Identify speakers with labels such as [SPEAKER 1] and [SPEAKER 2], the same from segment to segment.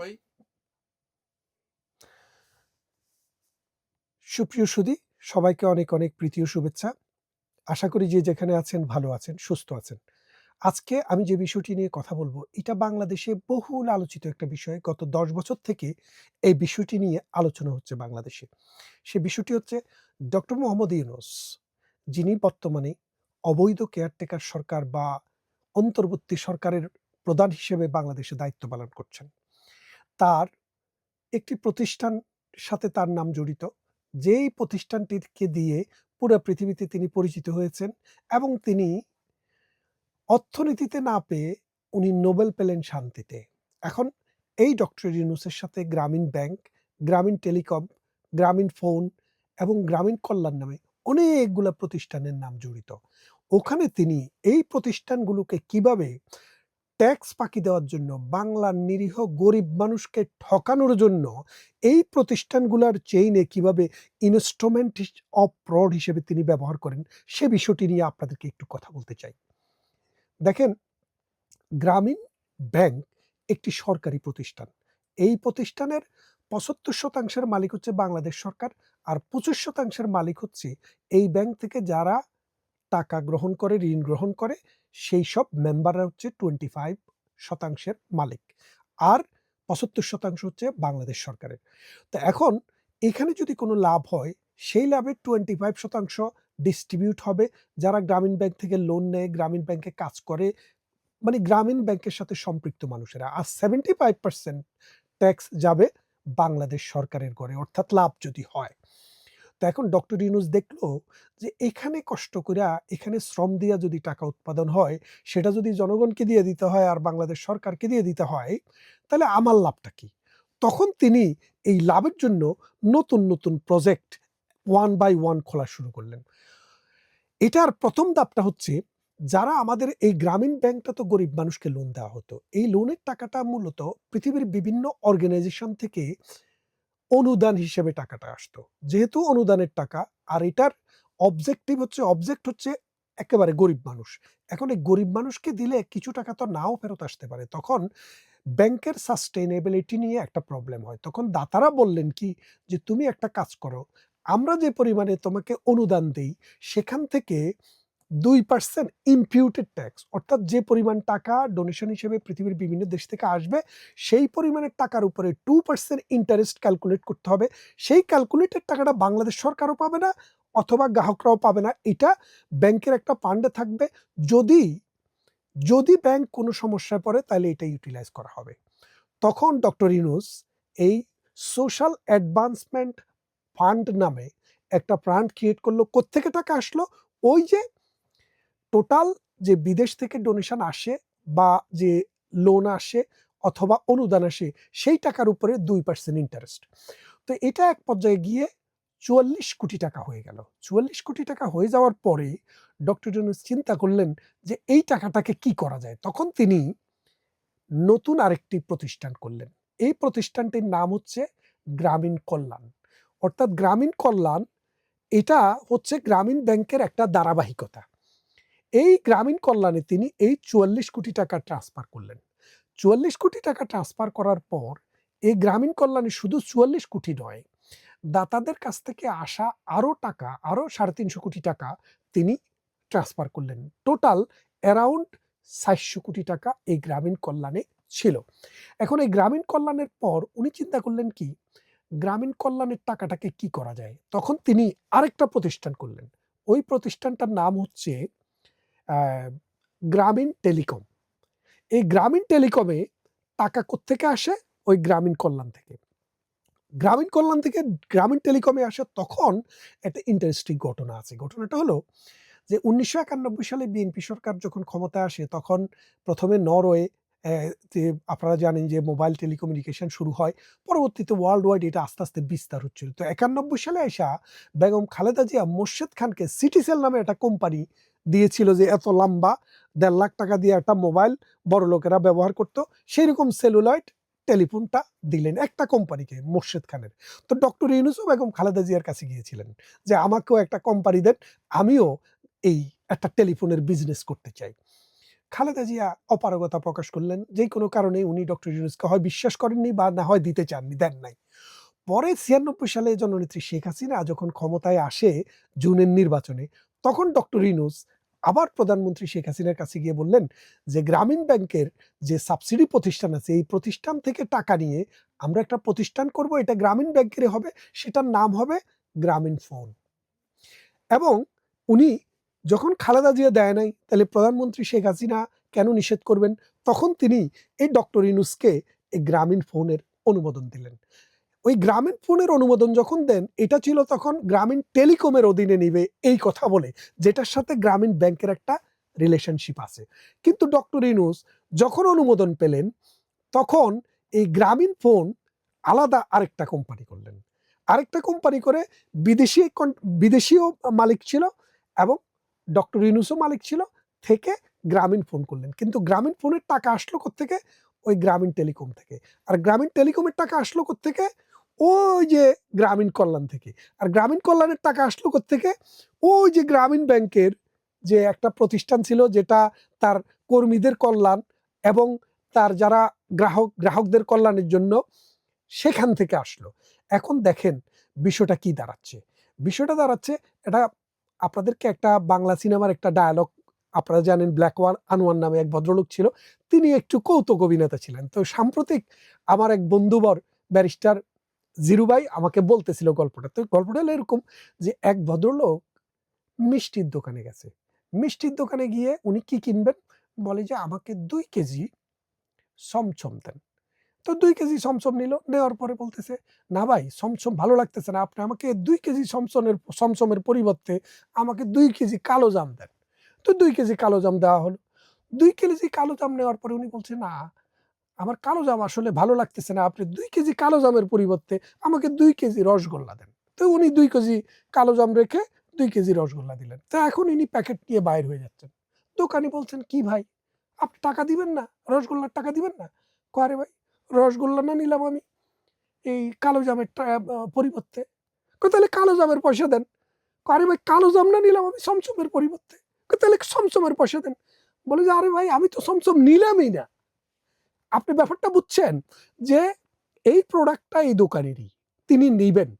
[SPEAKER 1] সবাই
[SPEAKER 2] সুপ্রিয় সুদী, সবাইকে অনেক অনেক প্রীতি ও শুভেচ্ছা। আশা করি যে যেখানে আছেন, ভালো আছেন, সুস্থ আছেন। আজকে আমি যে বিষয়টি নিয়ে কথা বলব, এটা বাংলাদেশে বহুল আলোচিত একটা বিষয়। গত দশ বছর থেকে এই বিষয়টি নিয়ে আলোচনা হচ্ছে বাংলাদেশে। সে বিষয়টি হচ্ছে ডক্টর মোহাম্মদ ইউনুস, যিনি বর্তমানে অবৈধ কেয়ারটেকার সরকার বা অন্তর্বর্তী সরকারের প্রধান হিসেবে বাংলাদেশে দায়িত্ব পালন করছেন। তার একটি প্রতিষ্ঠান সাথে তার নাম জড়িত। যেই প্রতিষ্ঠানটিকে দিয়ে পুরো পৃথিবীতে তিনি পরিচিত হয়েছেন এবং তিনি অর্থনীতিতে না পেয়ে উনি নোবেল পেলেন শান্তিতে। এখন এই ডক্টর ইউনুসের সাথে গ্রামীণ ব্যাংক, গ্রামীণ টেলিকম, গ্রামীণ ফোন এবং গ্রামীণ কল্যাণ নামে অনেকগুলো প্রতিষ্ঠানের নাম জড়িত। ওখানে তিনি এই প্রতিষ্ঠানগুলোকে কীভাবে ট্যাক্স ফাঁকি দেওয়ার জন্য বাংলার নিরীহ গরিব মানুষকে ঠকানোর জন্য এই প্রতিষ্ঠানগুলোর চেইনে কীভাবে ইনস্ট্রুমেন্ট অফ ফ্রড হিসেবে তিনি ব্যবহার করেন, সে বিষয়টি নিয়ে আপনাদেরকে একটু কথা বলতে চাই। দেখেন, গ্রামীণ ব্যাংক একটি সরকারি প্রতিষ্ঠান। এই প্রতিষ্ঠানের পঁচাত্তর শতাংশের মালিক হচ্ছে বাংলাদেশ সরকার আর পঁচিশ শতাংশের মালিক হচ্ছে এই ব্যাংক থেকে যারা টাকা গ্রহণ করে, ঋণ গ্রহণ করে সেই সব মেম্বাররা হচ্ছে টোয়েন্টি ফাইভ শতাংশের মালিক। আর পঁচাত্তর শতাংশ হচ্ছে বাংলাদেশ সরকারের। তো এখন এখানে যদি কোনো লাভ হয়, সেই লাভের টোয়েন্টি ফাইভ শতাংশ ডিস্ট্রিবিউট হবে। যারা গ্রামীণ ব্যাংক থেকে লোন নেয়, গ্রামীণ ব্যাংকে কাজ করে মানে গ্রামীণ ব্যাংকের সাথে সম্পৃক্ত মানুষেরা। আর সেভেন্টি ফাইভ পার্সেন্ট ট্যাক্স যাবে বাংলাদেশ সরকারের ঘরে অর্থাৎ লাভ যদি হয়। তো এখন ডক্টর ইউনুস দেখল যে এখানে কষ্ট করে এখানে শ্রম দিয়া যদি টাকা উৎপাদন হয়, সেটা যদি জনগণকে দিয়ে দিতে হয় আর বাংলাদেশ সরকারকে দিয়ে দিতে হয়, তাহলে আমার লাভটা কি? তখন তিনি এই লাভের জন্য নতুন নতুন প্রজেক্ট ওয়ান বাই ওয়ান খোলা শুরু করলেন। এটার প্রথম ধাপটা হচ্ছে যারা আমাদের এই গ্রামীণ ব্যাংকটা তো গরিব মানুষকে লোন দেওয়া হতো, এই লোনের টাকাটা মূলত পৃথিবীর বিভিন্ন অর্গানাইজেশন থেকে অনুদান হিসেবে টাকাটা আসতো। যেহেতু অনুদানের টাকা, আর এটার অবজেক্টিভ হচ্ছে অবজেক্ট হচ্ছে একেবারে গরিব মানুষ। এখন এই গরিব মানুষকে দিলে কিছু টাকা তো নাও ফেরত আসতে পারে। তখন ব্যাংকের সাস্টেইনেবিলিটি নিয়ে একটা প্রবলেম হয়। তখন দাতারা বললেন কি, যে তুমি একটা কাজ করো, আমরা যে পরিমাণে তোমাকে অনুদান দেই, সেখান থেকে দুই পার্সেন্ট ইম্পিউটেড ট্যাক্স অর্থাৎ যে পরিমাণ টাকা ডোনেশন হিসেবে পৃথিবীর বিভিন্ন দেশ থেকে আসবে, সেই পরিমাণের টাকার উপরে টু পার্সেন্ট ইন্টারেস্ট ক্যালকুলেট করতে হবে। সেই ক্যালকুলেটেড টাকাটা বাংলাদেশ সরকারও পাবে না, অথবা গ্রাহকরাও পাবে না। এটা ব্যাংকের একটা ফান্ডে থাকবে। যদি যদি ব্যাংক কোনো সমস্যায় পড়ে, তাহলে এটা ইউটিলাইজ করা হবে। তখন ডক্টর ইউনুস এই সোশ্যাল অ্যাডভান্সমেন্ট ফান্ড নামে একটা ফান্ড ক্রিয়েট করল। কোত্থেকে টাকা আসলো? ওই যে টোটাল যে বিদেশ থেকে ডোনেশন আসে বা যে লোন আসে অথবা অনুদান আসে, সেই টাকার উপরে দুই পার্সেন্ট ইন্টারেস্ট তো এটা এক পর্যায়ে গিয়ে চুয়াল্লিশ কোটি টাকা হয়ে গেল। চুয়াল্লিশ কোটি টাকা হয়ে যাওয়ার পরে ডক্টর ইউনুস চিন্তা করলেন যে এই টাকাটাকে কি করা যায়? তখন তিনি নতুন আরেকটি প্রতিষ্ঠান করলেন। এই প্রতিষ্ঠানটির নাম হচ্ছে গ্রামীণ কল্যাণ। অর্থাৎ গ্রামীণ কল্যাণ, এটা হচ্ছে গ্রামীণ ব্যাংকের একটা ধারাবাহিকতা। এই গ্রামীণ কল্যাণে তিনি এই চুয়াল্লিশ কোটি টাকা ট্রান্সফার করলেন। চুয়াল্লিশ কোটি টাকা ট্রান্সফার করার পর এই গ্রামীণ কল্যাণে শুধু চুয়াল্লিশ কোটি নয়, দাতাদের কাছ থেকে আসা আরও টাকা, আরও সাড়ে তিনশো কোটি টাকা তিনি ট্রান্সফার করলেন। টোটাল অ্যারাউন্ড চারশো কোটি টাকা এই গ্রামীণ কল্যাণে ছিল। এখন এই গ্রামীণ কল্যাণের পর উনি চিন্তা করলেন কি, গ্রামীণ কল্যাণের টাকাটাকে কি করা যায়? তখন তিনি আরেকটা প্রতিষ্ঠান করলেন। ওই প্রতিষ্ঠানটার নাম হচ্ছে গ্রামীণ টেলিকম। এই গ্রামীণ টেলিকমে টাকা কোত্থেকে আসে? ওই গ্রামীণ কল্যাণ থেকে। গ্রামীণ কল্যাণ থেকে গ্রামীণ টেলিকমে আসে তখন একটা ইন্টারেস্টিং ঘটনা আছে। ঘটনাটা হলো যে, উনিশশো একানব্বই সালে বিএনপি সরকার যখন ক্ষমতায় আসে, তখন প্রথমে নরওয়ে আপনারা জানেন যে মোবাইল টেলিকমিউনিকেশন শুরু হয়, পরবর্তীতে ওয়ার্ল্ড ওয়াইড এটা আস্তে আস্তে বিস্তার হচ্ছিল। তো একানব্বই সালে আসা বেগম খালেদা জিয়া মোর্শেদ খানকে সিটিসেল নামে একটা কোম্পানি দিয়েছিল যে এত লম্বা দেড় লাখ টাকা দিয়ে একটা মোবাইল বড় লোকেরা ব্যবহার করতো সেই রকম সেলুলয়েড টেলিফোনটা দিলেন একটা কোম্পানিকে, মোর্শেদ খানের। তো ডক্টর ইউনুসও বেগম খালেদা জিয়ার কাছে গিয়েছিলেন যে, আমাকেও একটা কোম্পানি দেন, আমিও এই একটা টেলিফোনের বিজনেস করতে চাই। খালেদা জিয়া অপারগতা প্রকাশ করলেন, যে কোনো কারণে উনি ডক্টর ইউনুসকে হয় বিশ্বাস করেননি বা না হয় দিতে চাননি, দেন নাই। পরে ছিয়ানব্বই সালে জননেত্রী শেখ হাসিনা যখন ক্ষমতায় আসে জুনের নির্বাচনে তখন ডক্টর ইউনুস আবার প্রধানমন্ত্রী শেখ হাসিনার কাছে গিয়ে বললেন যে গ্রামীণ ব্যাংকের যে সাবসিডি প্রতিষ্ঠান আছে, এই প্রতিষ্ঠান থেকে টাকা নিয়ে আমরা একটা প্রতিষ্ঠান করব, এটা গ্রামীণ ব্যাংকের হবে, সেটার নাম হবে গ্রামীণ ফোন। এবং উনি যখন খালেদা জিয়া দেয় নাই, তাহলে প্রধানমন্ত্রী শেখ হাসিনা কেন নিষেধ করবেন? তখন তিনি এই ডক্টর ইনুসকে এই গ্রামীণ ফোনের অনুমোদন দিলেন। ওই গ্রামীণ ফোনের অনুমোদন যখন দেন, এটা ছিল তখন গ্রামীণ টেলিকমের অধীনে নিবে এই কথা বলে, যেটার সাথে গ্রামীণ ব্যাংকের একটা রিলেশনশিপ আছে। কিন্তু ডক্টর ইনুস যখন অনুমোদন পেলেন, তখন এই গ্রামীণ ফোন আলাদা আরেকটা কোম্পানি করলেন। আরেকটা কোম্পানি করে বিদেশি বিদেশিও মালিক ছিল এবং ডক্টর ইনুসও মালিক ছিল থেকে গ্রামীণ ফোন করলেন। কিন্তু গ্রামীণ ফোনের টাকা আসলো থেকে ওই গ্রামীণ টেলিকম থেকে। আর গ্রামীণ টেলিকমের টাকা আসলো থেকে ওই যে গ্রামীণ কল্যাণ থেকে। আর গ্রামীণ কল্যাণের টাকা আসলো থেকে ওই যে গ্রামীণ ব্যাংকের যে একটা প্রতিষ্ঠান ছিল যেটা তার কর্মীদের কল্যাণ এবং তার যারা গ্রাহক, গ্রাহকদের কল্যাণের জন্য সেখান থেকে আসলো। এখন দেখেন বিষয়টা কি দাঁড়াচ্ছে। বিষয়টা দাঁড়াচ্ছে এটা আপনাদেরকে একটা বাংলা সিনেমার একটা ডায়ালগ আপনারা জানেন ব্ল্যাক ওয়ান আনোয়ার নামে এক ভদ্রলোক ছিল, তিনি একটু কৌতুক অভিনেতা ছিলেন। তো সাম্প্রতিক আমার এক বন্ধুবর ব্যারিস্টার জিরুবাই আমাকে বলতেছিল গল্পটা। তো গল্পটা হলো এরকম যে এক ভদ্রলোক মিষ্টির দোকানে গেছে। মিষ্টির দোকানে গিয়ে উনি কি কিনবেন? বলে যে আমাকে দুই কেজি সমছম দেন। তো দুই কেজি সমসম নিল, নেওয়ার পরে বলতেছে, না ভাই, সমসম ভালো লাগতেছে না। আপনি আমাকে দুই কেজি সমসমের সমসমের পরিবর্তে আমাকে দুই কেজি কালো জাম দেন। তো দুই কেজি কালো জাম দেওয়া হলো। দুই কেজি কালো জাম নেওয়ার পরে উনি বলছে, না আমার কালো জাম আসলে ভালো লাগতেছে না। আপনি দুই কেজি কালো জামের পরিবর্তে আমাকে দুই কেজি রসগোল্লা দেন। তো উনি দুই কেজি কালো জাম রেখে দুই কেজি রসগোল্লা দিলেন। তো এখন ইনি প্যাকেট নিয়ে বাইর হয়ে যাচ্ছেন। দোকানি বলছেন, কি ভাই, আপনি টাকা দিবেন না? রসগোল্লার টাকা দিবেন না? কয়ারে ভাই, রসগোল্লা না নিলাম আমি এই কালো জামের পরিবর্তে। তাহলে কালো জামের পয়সা দেন। আরে ভাই, কালো জাম না নিলাম আমি সমসমের পরিবর্তে। তাহলে সমসমের পয়সা দেন। বলে যে, আরে ভাই, আমি তো সমসম নিলামই না। আপনি ব্যাপারটা বুঝছেন যে এই প্রোডাক্টটা এই দোকানেরই। তিনি নিবেন,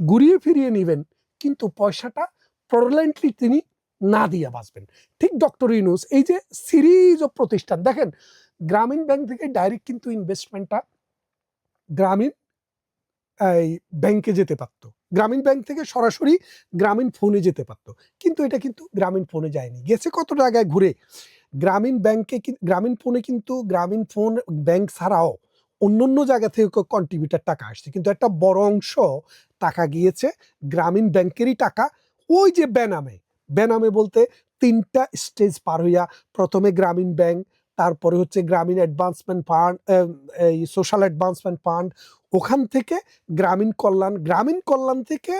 [SPEAKER 2] ঘুরিয়ে ফিরিয়ে নিবেন, কিন্তু পয়সাটা প্রলেন্টলি তিনি না দিয়ে বাঁচবেন। ঠিক ডক্টর ইউনুস, এই যে সিরিজ অফ প্রতিষ্ঠান, দেখেন, গ্রামীণ ব্যাংক থেকে ডাইরেক্ট কিন্তু ইনভেস্টমেন্টটা গ্রামীণ, এই ব্যাংকে যেতে পারতো। গ্রামীণ ব্যাংক থেকে সরাসরি গ্রামীণ ফোনে যেতে পারতো। কিন্তু এটা কিন্তু গ্রামীণ ফোনে যায়নি। গেছে কত জায়গায় ঘুরে? গ্রামীণ ব্যাংকে গ্রামীণ ফোনে কিন্তু গ্রামীণ ফোন ব্যাংক ছাড়াও অন্য অন্য জায়গা থেকে কন্ট্রিবিউটার টাকা আসছে। কিন্তু একটা বড় অংশ টাকা গিয়েছে গ্রামীণ ব্যাংকেরই টাকা। ওই যে বেনামে বেনামে বলতে তিনটা স্টেজ পার হইয়া প্রথমে গ্রামীণ ব্যাংক তারপরে হচ্ছে গ্রামীণ অ্যাডভান্সমেন্ট ফান্ড এই সোশ্যাল অ্যাডভান্সমেন্ট ফান্ড ওখান থেকে গ্রামীণ কল্যাণ গ্রামীণ কল্যাণ থেকে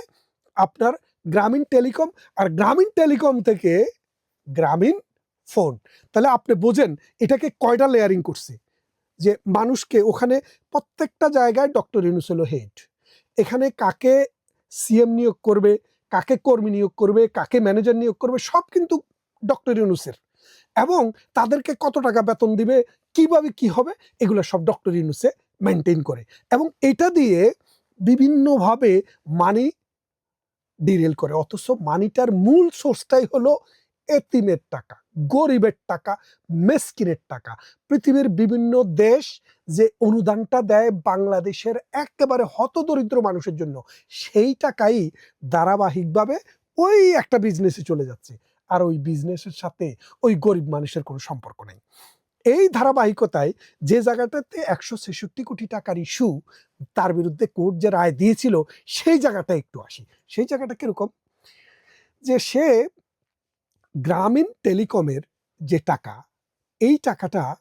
[SPEAKER 2] আপনার গ্রামীণ টেলিকম আর গ্রামীণ টেলিকম থেকে গ্রামীণ ফোন। তাহলে আপনি বোঝেন এটাকে কয়টা লেয়ারিং করছে? যে মানুষকে ওখানে প্রত্যেকটা জায়গায় ডক্টর ইউনুস হলো হেড। এখানে কাকে সিএম নিয়োগ করবে, কাকে কর্মী নিয়োগ করবে, কাকে ম্যানেজার নিয়োগ করবে, সব কিন্তু ডক্টর ইউনুসের। এবং তাদেরকে কত টাকা বেতন দিবে, কীভাবে কি হবে, এগুলো সব ডক্টর ইউনুসে মেনটেন করে। এবং এটা দিয়ে বিভিন্নভাবে মানি ডিরেল করে। অথচ মানিটার মূল সোর্সটাই হলো এতিমের টাকা, গরিবের টাকা, মেসকিনের টাকা। পৃথিবীর বিভিন্ন দেশ যে অনুদানটা দেয় বাংলাদেশের একেবারে হতদরিদ্র মানুষের জন্য, সেই টাকাই ধারাবাহিকভাবে ওই একটা বিজনেসে চলে যাচ্ছে। আর ওই বিজনেসের সাথে ওই গরিব মানুষের কোনো সম্পর্ক নেই। এই ধারাবাহিকতায় যে জায়গাটাতে একশো ছেষট্টি কোটি টাকার ইস্যু তার বিরুদ্ধে কোর্ট যে রায় দিয়েছিল, সেই জায়গাটা একটু আসি। সেই জায়গাটা কীরকম? যে সে গ্রামীণ টেলিকমের যে টাকা, এই টাকাটা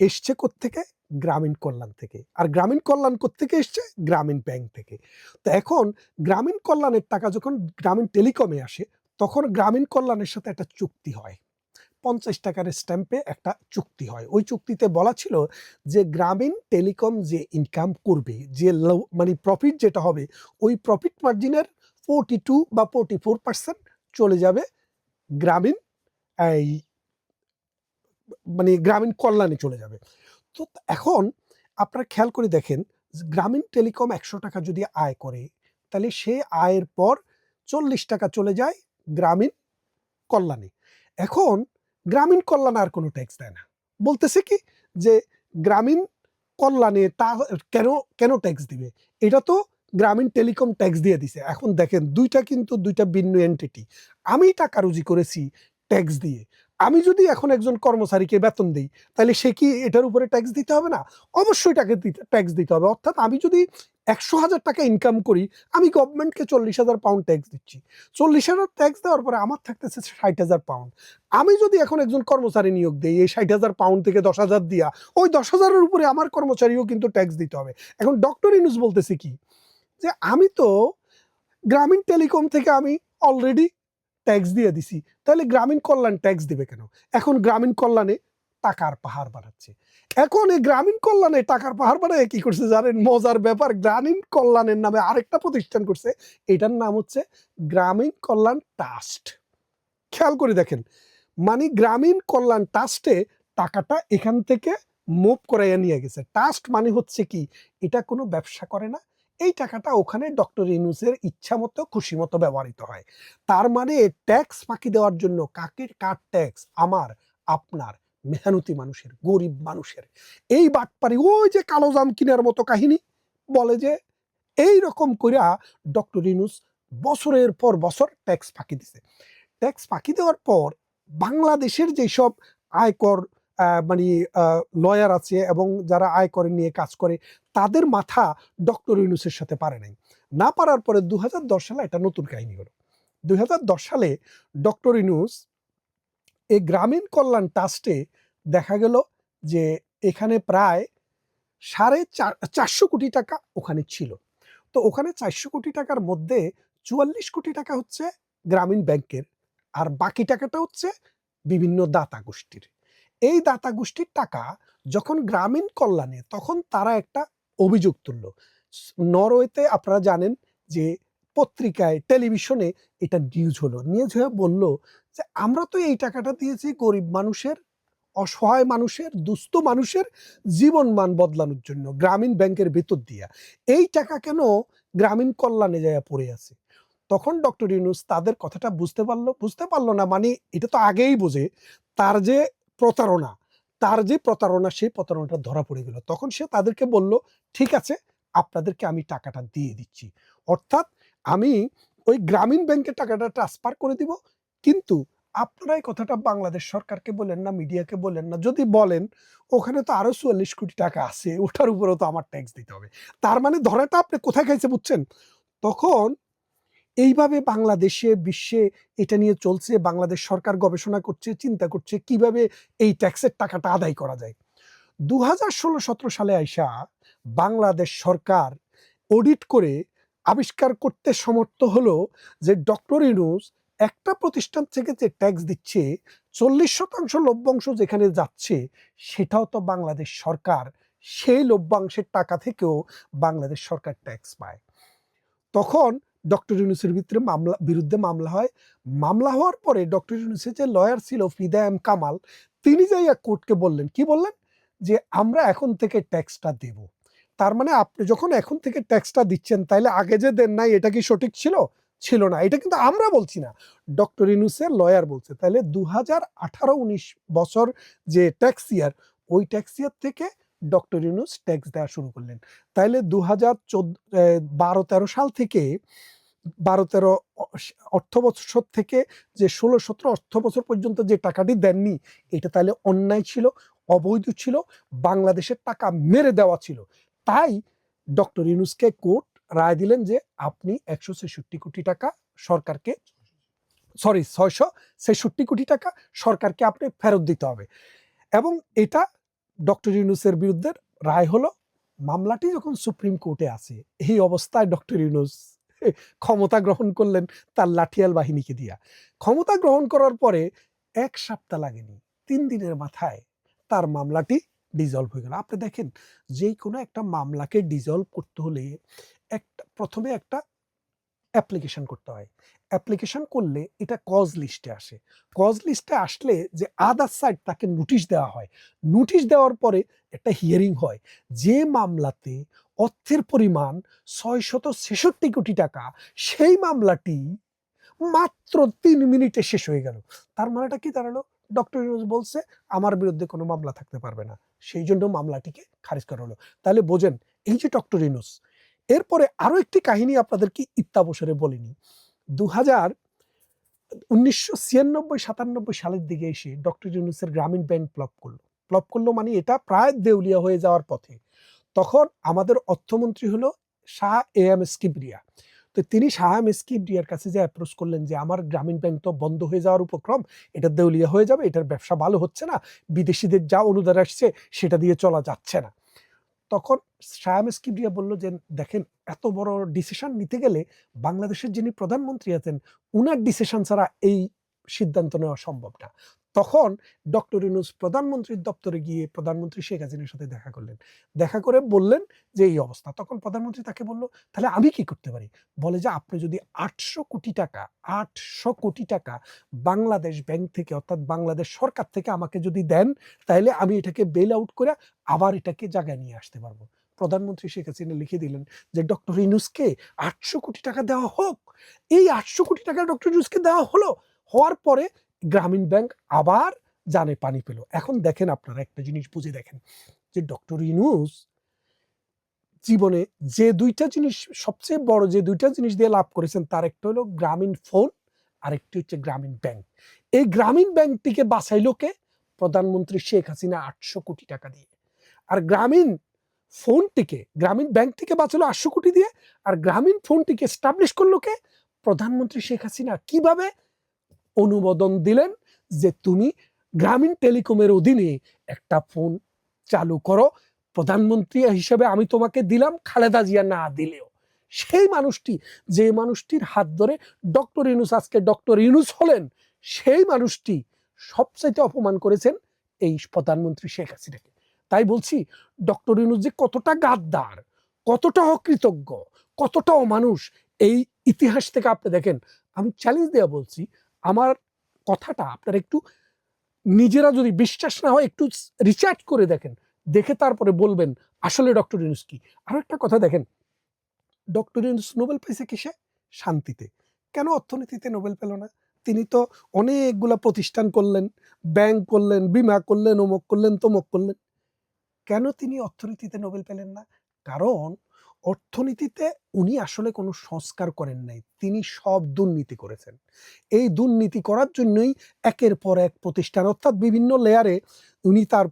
[SPEAKER 2] এসছে থেকে গ্রামীণ কল্যাণ থেকে। আর গ্রামীণ কল্যাণ থেকে এসছে? গ্রামীণ ব্যাংক থেকে। তো এখন গ্রামীণ কল্যাণের টাকা যখন গ্রামীণ টেলিকমে আসে, তখন গ্রামীণ কল্যাণের সাথে একটা চুক্তি হয়। পঞ্চাশ টাকার স্ট্যাম্পে একটা চুক্তি হয়। ওই চুক্তিতে বলা ছিল যে গ্রামীণ টেলিকম যে ইনকাম করবে, যে মানে প্রফিট যেটা হবে, ওই প্রফিট মার্জিনের ফোরটি টু বা ফোরটি ফোর পার্সেন্ট চলে যাবে গ্রামীণ, এই মানে গ্রামীণ কল্যাণে চলে যাবে। তো এখন আপনারা খেয়াল করে দেখেন গ্রামীণ টেলিকম একশো টাকা যদি আয় করে, তাহলে সে আয়ের পর চল্লিশ টাকা চলে যায় গ্রামীণ কল্যাণে। এখন গ্রামীণ কল্যাণ আর কোনো ট্যাক্স দেয় না। বলতেছে কি যে গ্রামীণ কল্যাণে তা কেন কেন ট্যাক্স দিবে? এটা তো গ্রামীণ টেলিকম ট্যাক্স দিয়ে দিছে। এখন দেখেন, দুইটা কিন্তু দুইটা ভিন্ন এন্টিটি আমি টাকা রুজি করেছি ট্যাক্স দিয়ে। আমি যদি এখন একজন কর্মচারীকে বেতন দিই, তাহলে সে কি এটার উপরে ট্যাক্স দিতে হবে না? অবশ্যই টাকা ট্যাক্স দিতে হবে। অর্থাৎ আমি যদি একশো হাজার টাকা ইনকাম করি, আমি গভর্নমেন্টকে চল্লিশ হাজার পাউন্ড ট্যাক্স দিচ্ছি। চল্লিশ হাজার ট্যাক্স দেওয়ার পরে আমার থাকতেছে ষাট হাজার পাউন্ড আমি যদি এখন একজন কর্মচারী নিয়োগ দিই, এই ষাট হাজার পাউন্ড থেকে দশ হাজার দিয়া, ওই দশ হাজারের উপরে আমার কর্মচারীও কিন্তু ট্যাক্স দিতে হবে। এখন ডক্টর ইনুস বলতেছে কি যে আমি তো গ্রামীণ টেলিকম থেকে আমি অলরেডি ট্যাক্স দিয়ে দিছি। তাহলে গ্রামীণ কল্যাণ ট্যাক্স দিবে কেন? এখন গ্রামীণ কল্যাণে টাকার পাহাড় বাড়াচ্ছে। এখন এই গ্রামীণ কল্যাণে টাকার পাহাড় বাড়ায় কি করছে জানেন? মজার ব্যাপার, গ্রামীণ কল্যাণের নামে আরেকটা প্রতিষ্ঠান করছে। এটার নাম হচ্ছে গ্রামীণ কল্যাণ ট্রাস্ট। খেয়াল করে দেখেন মানে গ্রামীণ কল্যাণ ট্রাস্টে টাকাটা এখান থেকে মুভ করাইয়া নিয়ে গেছে। ট্রাস্ট মানে হচ্ছে কি? এটা কোনো ব্যবসা করে না এই টাকাটা ওখানে ডক্টর ইনুসের ইচ্ছা মতো, খুশি মতো ব্যবহৃত হয়। তার মানে ট্যাক্স ফাঁকি দেওয়ার জন্য কাকের কার ট্যাক্স? আমার, আপনার, মেহনতি মানুষের, গরিব মানুষের। এই বাটপারি, ওই যে কালো জাম কিনার মতো কাহিনী, বলে যে এই রকম কইরা ডক্টর ইনুস বছরের পর বছর ট্যাক্স ফাঁকি দিছে। ট্যাক্স ফাঁকি দেওয়ার পর বাংলাদেশের যেসব আয়কর মানে লয়ার আছে এবং যারা আয় করে নিয়ে কাজ করে, তাদের মাথা ডক্টর ইউনুসের সাথে পারে নাই। না পারার পরে দু হাজার দশ সালে একটা নতুন কাহিনী হলো। দু হাজার দশ সালে ডক্টর ইউনুস এই গ্রামীণ কল্যাণ ট্রাস্টে দেখা গেল যে এখানে প্রায় সাড়ে চার, চারশো কোটি টাকা ওখানে ছিল। তো ওখানে চারশো কোটি টাকার মধ্যে চুয়াল্লিশ কোটি টাকা হচ্ছে গ্রামীণ ব্যাংকের আর বাকি টাকাটা হচ্ছে বিভিন্ন দাতা গোষ্ঠীর। এই দাতা গোষ্ঠীর টাকা যখন গ্রামীণ কল্যাণে, তখন তারা একটা অভিযোগ তুলল। নরওয়েতে আপনারা জানেন যে পত্রিকায়, টেলিভিশনে এটা নিউজ হলো। নিউজ হয়ে বলল যে, আমরা তো এই টাকাটা দিয়েছি গরিব মানুষের, অসহায় মানুষের, দুস্থ মানুষের জীবন মান বদলানোর জন্য, গ্রামীণ ব্যাংকের ভেতর দিয়া। এই টাকা কেন গ্রামীণ কল্যাণে যায় পড়ে আছে? তখন ডক্টর ইউনুস তাদের কথাটা বুঝতে পারল বুঝতে পারল না মানে এটা তো আগেই বোঝে। তার যে প্রতারণা। তার যে প্রতারণা, সেই প্রতারণাটা ধরা পড়ে গেল। তখন সে তাদেরকে বলল, ঠিক আছে, আপনাদেরকে আমি টাকাটা দিয়ে দিচ্ছি। অর্থাৎ আমি ওই গ্রামীণ ব্যাংকের টাকাটা ট্রান্সফার করে দিব। কিন্তু আপনারা এই কথাটা বাংলাদেশ সরকারকে বলেন না, মিডিয়াকে বলেন না। যদি বলেন, ওখানে তো আরও চুয়াল্লিশ কোটি টাকা আছে। ওটার উপরেও তো আমার ট্যাক্স দিতে হবে। তার মানে ধরাটা আপনি কোথায় খাইছে বুঝছেন? তখন এইভাবে বাংলাদেশে বিশ্বে এটা নিয়ে চলছে, বাংলাদেশ সরকার গবেষণা করছে, চিন্তা করছে কীভাবে এই ট্যাক্সের টাকাটা আদায় করা যায়। দু হাজার ষোলো সতেরো সালে আইসা বাংলাদেশ সরকার অডিট করে আবিষ্কার করতে সমর্থ হলো যে ডক্টর ইনুস একটা প্রতিষ্ঠান থেকে যে ট্যাক্স দিচ্ছে, চল্লিশ শতাংশ লভ্যাংশ যেখানে যাচ্ছে, সেটাও তো বাংলাদেশ সরকার সেই লভ্যাংশের টাকা থেকেও বাংলাদেশ সরকার ট্যাক্স পায়। তখন ডক্টর ইউনুসের ভিতরে মামলা, বিরুদ্ধে মামলা হয়। মামলা হওয়ার পরে ডক্টর ইউনুসের যে লয়ার ছিল ফিদা এম কামাল, তিনি যাইয়া কোর্টকে বললেন, কি বললেন? যে আমরা এখন থেকে ট্যাক্সটা দেব। তার মানে আপনি যখন এখন থেকে ট্যাক্সটা দিচ্ছেন তাহলে আগে যে দেন নাই, এটা কি সঠিক ছিল? ছিল না। এটা কিন্তু আমরা বলছি না। ডক্টর ইনুসের লয়ার বলছে তাহলে দু হাজার আঠারো উনিশ বছর যে ট্যাক্স ইয়ার ওই ট্যাক্স ইয়ার থেকে ডক্টর ইউনুস ট্যাক্স দেওয়া শুরু করলেন। তাইলে দু হাজার চোদ্দ বারো তেরো সাল থেকে বারো তেরো অর্থ বছর থেকে যে ষোলো সতেরো অর্থ বছর পর্যন্ত যে টাকাটি দেননি, এটা তাহলে অন্যায় ছিল, অবৈধ ছিল, বাংলাদেশের টাকা মেরে দেওয়া ছিল। তাই ডক্টর ইউনুসকে কোর্ট রায় দিলেন যে আপনি একশো ছেষট্টি কোটি টাকা সরকারকে, সরি, ছয়শো ছেষট্টি কোটি টাকা সরকারকে আপনি ফেরত দিতে হবে। এবং এটা ডক্টর ইউনুসের বিরুদ্ধে রায় হলো, মামলাটি যখন সুপ্রিম কোর্টে আছে এই অবস্থায় ডক্টর ইউনুস ক্ষমতা গ্রহণ করলেন তার লাঠিয়াল বাহিনীকে দিয়া। ক্ষমতা গ্রহণ করার পরে এক সপ্তাহ লাগেনি, তিন দিনের মাথায় তার মামলাটি ডিজলভ হয়ে গেল। আপনি দেখেন যে কোনো একটা মামলাকে ডিজলভ করতে হলে একটা, প্রথমে একটা অ্যাপ্লিকেশন করতে হয়। অ্যাপ্লিকেশন করলে এটা কজ লিস্টে আসে। কজ লিস্টে আসলে যে আদার সাইড তাকে নোটিশ দেওয়া হয়। নোটিশ দেওয়ার পরে একটা হিয়ারিং হয়। যে মামলাতে অর্থের পরিমাণ ছয়শত ছেষট্টি কোটি টাকা, সেই মামলাটি মাত্র তিন মিনিটে শেষ হয়ে গেল। তার মানেটা কি দাঁড়াল? ডক্টর ইউনুস বলছে, আমার বিরুদ্ধে কোনো মামলা থাকতে পারবে না। সেই জন্য মামলাটিকে খারিজ করা হলো। তাহলে বোঝেন, এই যে ডক্টর ইউনুস এরপরে আরও একটি কাহিনী আপনাদেরকে ইত্যাবসরে বলিনি। দু হাজার উনিশশো ছিয়ানব্বই, সাতানব্বই সালের দিকে এসে ডক্টর ইউনুসের গ্রামীণ ব্যাংক প্লপ করল। প্লপ করল মানে এটা প্রায় দেউলিয়া হয়ে যাওয়ার পথে। তখন আমাদের অর্থমন্ত্রী হলো শাহ এ এম স্কিবরিয়া তো তিনি শাহ এম স্কিবরিয়ার কাছে যে অ্যাপ্রোচ করলেন যে আমার গ্রামীণ ব্যাংক তো বন্ধ হয়ে যাওয়ার উপক্রম, এটা দেউলিয়া হয়ে যাবে, এটার ব্যবসা ভালো হচ্ছে না, বিদেশিদের যা অনুদান আসছে, সেটা দিয়ে চলা যাচ্ছে না। তখন শায়াম স্কিবরিয়া বলল যে, দেখেন, এত বড় ডিসিশন নিতে গেলে বাংলাদেশের যিনি প্রধানমন্ত্রী আছেন, উনার ডিসিশন ছাড়া এই সিদ্ধান্ত নেওয়া সম্ভব না। তখন ডক্টর ইউনুস প্রধানমন্ত্রীর দপ্তরে গিয়ে প্রধানমন্ত্রী শেখ হাসিনার সাথে দেখা করলেন। দেখা করে বললেন যে, এই অবস্থা। তখন প্রধানমন্ত্রী তাকে বলল, তাহলে আমি কি করতে পারি? বলে যে, আপনি যদি আটশো কোটি টাকা, আটশো কোটি টাকা বাংলাদেশ ব্যাংক থেকে, অর্থাৎ বাংলাদেশ সরকার থেকে আমাকে যদি দেন, তাহলে আমি এটাকে বেল আউট করে আবার এটাকে জায়গায় নিয়ে আসতে পারব। প্রধানমন্ত্রী শেখ হাসিনা লিখে দিলেন যে, ডক্টর ইনুসকে আটশো কোটি টাকা দেওয়া হোক। এই আটশো কোটি টাকা ডক্টর ইনুসকে দেওয়া হলো। হওয়ার পরে গ্রামীণ ব্যাংক আবার জানে পানি পেল। এখন দেখেন আপনারা একটা জিনিস বুঝে দেখেন যে ডক্টর ইনুস জীবনে যে দুইটা জিনিস, সবচেয়ে বড় যে দুইটা জিনিস দিয়ে লাভ করেছেন, তার একটা হলো গ্রামীণ ফোন আর একটি হচ্ছে গ্রামীণ ব্যাংক। এই গ্রামীণ ব্যাংকটিকে বাঁচাইলো কে? প্রধানমন্ত্রী শেখ হাসিনা আটশো কোটি টাকা দিয়ে। আর গ্রামীণ ফোনটিকে, গ্রামীণ ব্যাংক থেকে বাঁচালো আটশো কোটি দিয়ে। আর গ্রামীণ ফোনটিকে এস্টাবলিশ করল কে? প্রধানমন্ত্রী শেখ হাসিনা। কীভাবে? অনুমোদন দিলেন যে তুমি গ্রামীণ টেলিকমের অধীনে একটা ফোন চালু করো। প্রধানমন্ত্রী হিসেবে আমি তোমাকে দিলাম, খালেদা জিয়া না দিলেও। সেই মানুষটি, যে মানুষটির হাত ধরে ডক্টর ইউনুস, আজকে ডক্টর ইউনুস হলেন, সেই মানুষটি সবচাইতে অপমান করেছেন এই প্রধানমন্ত্রী শেখ হাসিনাকে। তাই বলছি, ডক্টর ইউনুস যে কতটা গাদ্দার, কতটা অকৃতজ্ঞ, কতটা অমানুষ, এই ইতিহাস থেকে আপনি দেখেন। আমি চ্যালেঞ্জ দেওয়া বলছি আমার কথাটা আপনার একটু নিজেরা যদি বিশ্বাস না হয়, একটু রিচার্জ করে দেখেন। দেখে তারপরে বলবেন, আসলে ডক্টর ইউনুস কি? আরও একটা কথা দেখেন, ডক্টর ইউনুস নোবেল পেয়েছে কিসে? শান্তিতে। কেন অর্থনীতিতে নোবেল পেল না? তিনি তো অনেকগুলা প্রতিষ্ঠান করলেন, ব্যাংক করলেন, বিমা করলেন, অমুক করলেন, তমুক করলেন। কেন তিনি অর্থনীতিতে নোবেল পেলেন না? কারণ অর্থনীতিতে উনি আসলে কোনো সংস্কার করেন নাই। তিনি সব দুর্নীতি করেছেন। এই দুর্নীতি করার জন্যই একের পর এক প্রতিষ্ঠান, অর্থাৎ বিভিন্ন লেয়ারে উনি তার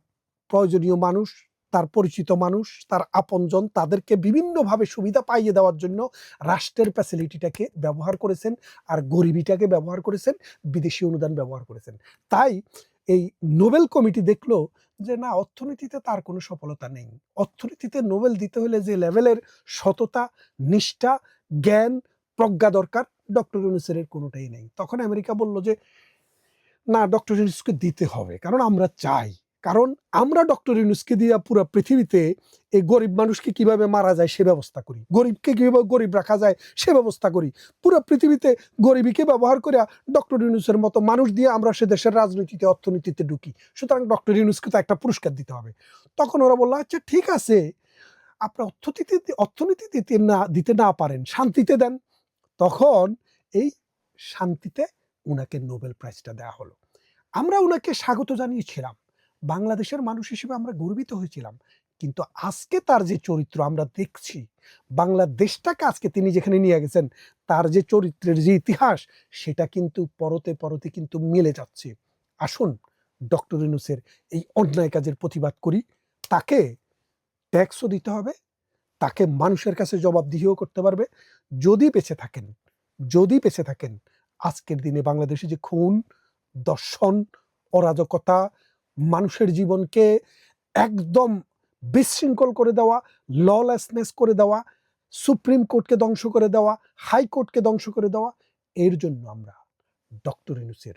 [SPEAKER 2] প্রয়োজনীয় মানুষ, তার পরিচিত মানুষ, তার আপনজন তাদেরকে বিভিন্নভাবে সুবিধা পাইয়ে দেওয়ার জন্য রাষ্ট্রের ফ্যাসিলিটিটাকে ব্যবহার করেছেন আর গরিবিটাকে ব্যবহার করেছেন, বিদেশি অনুদান ব্যবহার করেছেন। তাই এই নোবেল কমিটি দেখল যে, না, অর্থনীতিতে তার কোনো সফলতা নেই। অর্থনীতিতে নোবেল দিতে হলে যে লেভেলের সততা, নিষ্ঠা, জ্ঞান, প্রজ্ঞা দরকার, ডক্টর ইউনুসের কোনোটাই নেই। তখন আমেরিকা বলল যে, না, ডক্টর ইউনুসকে দিতে হবে, কারণ আমরা চাই। কারণ আমরা ডক্টর ইউনুসকে দিয়ে পুরো পৃথিবীতে এই গরিব মানুষকে কীভাবে মারা যায় সে ব্যবস্থা করি। গরিবকে কীভাবে গরিব রাখা যায় সে ব্যবস্থা করি। পুরো পৃথিবীতে গরিবীকে ব্যবহার করে ডক্টর ইউনুসের মতো মানুষ দিয়ে আমরা সে দেশের রাজনীতিতে, অর্থনীতিতে ঢুকি। সুতরাং ডক্টর ইউনুসকে তো একটা পুরস্কার দিতে হবে। তখন ওরা বলল আচ্ছা ঠিক আছে। আপনার অর্থনীতিতে অর্থনীতি দিতে না দিতে না পারেন, শান্তিতে দেন। তখন এই শান্তিতে উনাকে নোবেল প্রাইজটা দেওয়া হলো। আমরা উনাকে স্বাগত জানিয়েছিলাম। বাংলাদেশের মানুষ হিসেবে আমরা গর্বিত হয়েছিলাম। কিন্তু আজকে তার যে চরিত্র আমরা দেখছি, বাংলাদেশটাকে আজকে তিনি যেখানে নিয়ে গেছেন, তার যে চরিত্রের যে ইতিহাস, সেটা কিন্তু পরতে পরতে কিন্তু মিলে যাচ্ছে। আসুন ডক্টর ইনুসের এই অন্যায় কাজের প্রতিবাদ করি। তাকে ট্যাক্সও দিতে হবে, তাকে মানুষের কাছে জবাবদিহিও করতে পারবে। যদি বেঁচে থাকেন, যদি বেঁচে থাকেন, আজকের দিনে বাংলাদেশে যে খুন, দর্শন, অরাজকতা মানুষের জীবনকে একদম বিশৃঙ্খল করে দেওয়া ললেসনেস করে দেওয়া, সুপ্রিম কোর্টকে ধ্বংস করে দেওয়া হাইকোর্টকে ধ্বংস করে দেওয়া, এর জন্য আমরা ডক্টর ইনুসের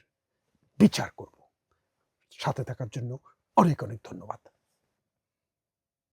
[SPEAKER 2] বিচার করব। সাথে থাকার জন্য অনেক অনেক ধন্যবাদ।